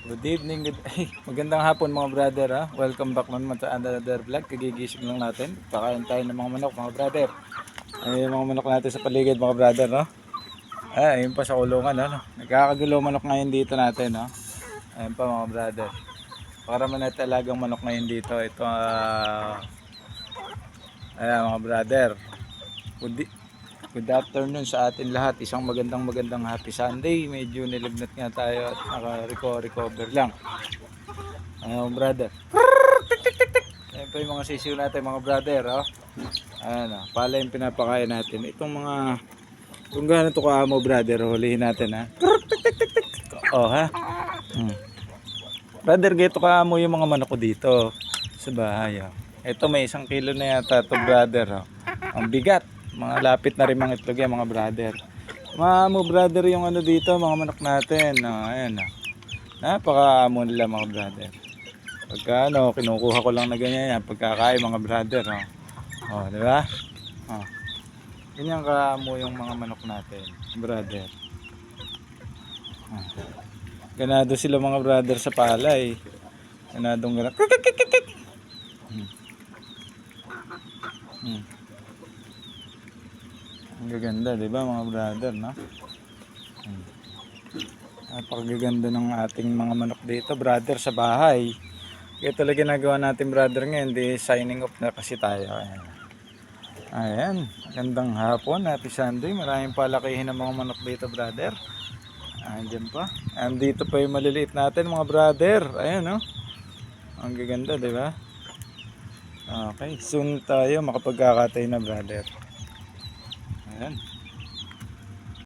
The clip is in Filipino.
Good evening, good ay, magandang hapon mga brother ha. Welcome back naman sa another vlog. Kagigising lang natin. Pakain tayo ng mga manok mga brother. Ay, mga manok natin sa paligid mga brother no. Ay, ayun pa sa kulungan no. Nagkakagulo manok ngayon dito natin no. Ayun pa mga brother. Para man natin alagang manok ngayon dito. Ito ah ayan mga brother. Good, Good afternoon sa atin lahat. Isang magandang magandang happy Sunday. Medyo nilagnat nga tayo at naka-recover lang. Ayun, brother. Ayan pa yung mga sisiw natin, mga brother. Oh. Ayan, oh. pala yung pinapakain natin. Itong mga, kung gaano ito kaamo, brother, hulihin natin, ha. Oh, ha. Hmm. Brother, gaito kaamo yung mga manok ko dito sa bahay. Oh. Ito may isang kilo na yata to brother. Oh. Ang bigat. Mga lapit na rin mga itlog yan, mga brother. Mga mo brother yung ano dito, mga manok natin. Oh, ayan. Oh. Napakaamo nila mga brother. Pagka ano, kinukuha ko lang na ganyan yan. Pagkakain mga brother. Oh, oh di ba? Oh. Ganyan kaamo yung mga manok natin, brother. Oh. Ganado sila mga brother sa palay. Ganadong ganado. Hmm. Hmm. Ang gaganda, di ba mga brother, no? Hmm. Napakagaganda ng ating mga manok dito, brother, sa bahay. Kaya talaga ginagawa natin, brother, ngayon. Di signing off na kasi tayo. Ayan. Ayan. Gandang hapon, happy Sunday. Maraming palakihin ng mga manok dito, brother. Andyan pa. Andito pa yung maliliit natin, mga brother. Ayan, no? Ang gaganda, di ba? Okay, soon tayo makapagkakatay na brother. Ayan.